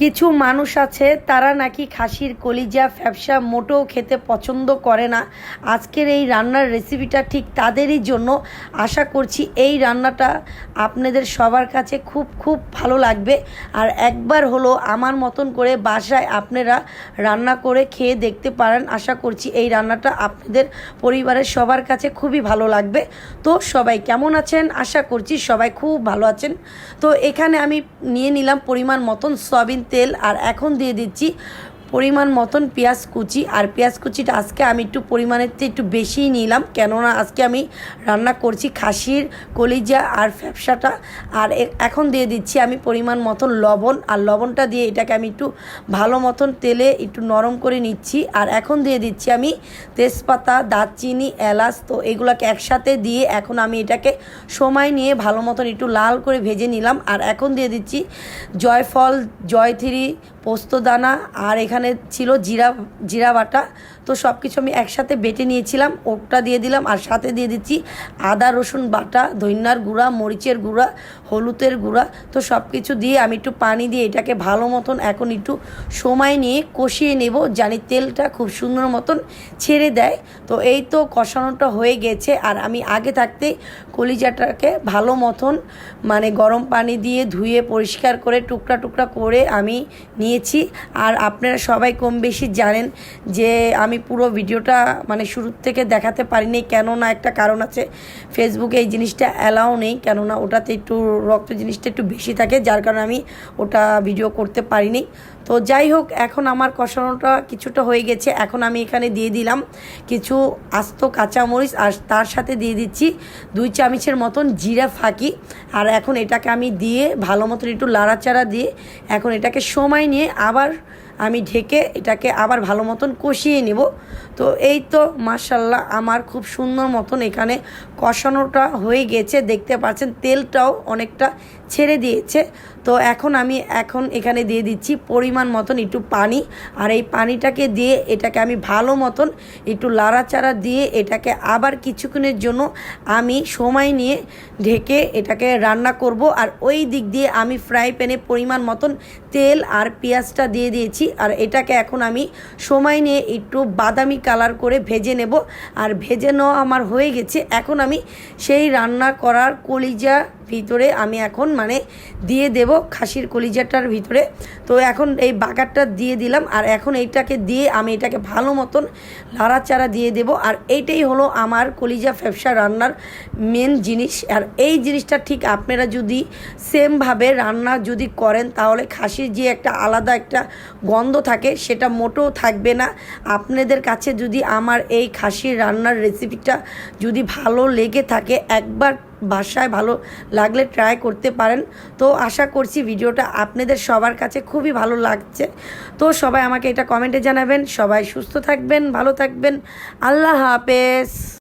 কিছু মানুষ আছে, তারা নাকি খাসির কলিজা ফ্যাপসা মোটেও খেতে পছন্দ করে না। আজকের এই রান্নার রেসিপিটা ঠিক তাদেরই জন্য। আশা করছি এই রান্নাটা আপনাদের সবার কাছে খুব খুব ভালো লাগবে। আর একবার হলো আমার মতন করে বাসায় আপনারা রান্না করে খেয়ে দেখতে পারেন। আশা করছি এই রান্নাটা আপনাদের পরিবারের সবার কাছে খুবই ভালো লাগবে। তো সবাই কেমন আছেন? আশা করছি সবাই খুব ভালো আছেন। তো এখানে আমি নিয়ে নিলাম পরিমাণ মতন সয়াবিন তেল আর এখন দিয়ে দিচ্ছি পরিমাণ মতন পেঁয়াজ কুচি, আর পেঁয়াজ কুচিটা আজকে আমি একটু পরিমাণের চেয়ে একটু বেশিই নিলাম। কেননা আজকে আমি রান্না করছি খাসির কলিজা আর ফ্যাপসাটা। আর এখন দিয়ে দিচ্ছি আমি পরিমাণ মতন লবণ, আর লবণটা দিয়ে এটাকে আমি একটু ভালো মতন তেলে একটু নরম করে নিচ্ছি। আর এখন দিয়ে দিচ্ছি আমি তেজপাতা, দারচিনি, এলাচ, তো এগুলোকে একসাথে দিয়ে এখন আমি এটাকে সময় নিয়ে ভালো মতন একটু লাল করে ভেজে নিলাম। আর এখন দিয়ে দিচ্ছি জয়ফল, জয়থিরি পোস্তদানা আর এখানে ছিল জিরা জিরা বাটা। তো সব কিছু আমি একসাথে বেটে নিয়েছিলাম ওটা দিয়ে দিলাম আর সাথে দিয়ে দিচ্ছি আদা, রসুন বাটা ধন্যার গুঁড়া, মরিচের গুঁড়া, হলুদের গুঁড়া। তো সব কিছু দিয়ে আমি একটু পানি দিয়ে এটাকে ভালো মতন এখন একটু সময় নিয়ে কষিয়ে নেব, জানি তেলটা খুব সুন্দর মতন ছেড়ে দেয়। তো এই তো কষানোটা হয়ে গেছে আর আমি আগে থাকতে কলিজাটাকে ভালো মতন মানে গরম পানি দিয়ে ধুয়ে পরিষ্কার করে টুকরা টুকরা করে আমি নিয়েছি আর আপনারা সবাই কম বেশি জানেন যে আমি পুরো ভিডিওটা মানে শুরুর থেকে দেখাতে পারিনি কেননা একটা কারণ আছে। ফেসবুকে এই জিনিসটা অ্যালাও নেই, কেননা ওটাতে একটু রক্ত জিনিসটা একটু বেশি থাকে, যার কারণে আমি ওটা ভিডিও করতে পারিনি। তো যাই হোক, এখন আমার কষানোটা কিছুটা হয়ে গেছে। এখন আমি এখানে দিয়ে দিলাম কিছু আস্ত কাঁচামরিচ আর তার সাথে দিয়ে দিচ্ছি দুই চামচের মতন জিরা ফাঁকি। আর এখন এটাকে আমি দিয়ে ভালো মতন একটু লাড়াচাড়া দিয়ে এখন এটাকে সময় নিয়ে আবার আমি ঢেকে এটাকে আবার ভালো মতন কষিয়ে নেব। তো এই তো মার্শাল্লাহ আমার খুব সুন্দর মতন এখানে কষানোটা হয়ে গেছে। দেখতে পাচ্ছেন তেলটাও অনেকটা ছেড়ে দিয়েছে। তো এখন আমি এখন এখানে দিয়ে দিচ্ছি পরিমাণ মতন একটু পানি। আর এই পানিটাকে দিয়ে এটাকে আমি ভালো মতন একটু লাড়াচাড়া দিয়ে এটাকে আবার কিছুক্ষণের জন্য আমি সময় নিয়ে ঢেকে এটাকে রান্না করব। আর ওই দিক দিয়ে আমি ফ্রাই প্যানে পরিমাণ মতন তেল আর পেঁয়াজটা দিয়ে দিয়েছি। আর এটাকে এখন আমি সময় নিয়ে একটু বাদামি কালার করে ভেজে নেব। আর ভেজে নেওয়া আমার হয়ে গেছে। এখন আমি সেই রান্না করার কলিজা ভিতরে আমি এখন মানে দিয়ে দেব খাসির কলিজাটার ভিতরে। তো এখন এই বাগারটা দিয়ে দিলাম আর এখন এইটাকে দিয়ে আমি এটাকে ভালো মতন লাড়াচাড়া দিয়ে দেব। আর এইটাই হলো আমার কলিজা ফ্যাপসা রান্নার মেন জিনিস। আর এই জিনিসটা ঠিক আপনারা যদি সেমভাবে রান্না যদি করেন তাহলে খাসির যে একটা আলাদা একটা গন্ধ থাকে সেটা মোটেও থাকবে না। আপনাদের কাছে যদি আমার এই খাসির রান্নার রেসিপিটা যদি ভালো লেগে থাকে, একবার বাসায় ভালো লাগলে ট্রাই করতে পারেন। তো আশা করছি ভিডিওটা আপনাদের সবার কাছে খুবই ভালো লাগছে। তো সবাই আমাকে এটা কমেন্টে জানাবেন। সবাই সুস্থ থাকবেন, ভালো থাকবেন। আল্লাহ হাফেজ।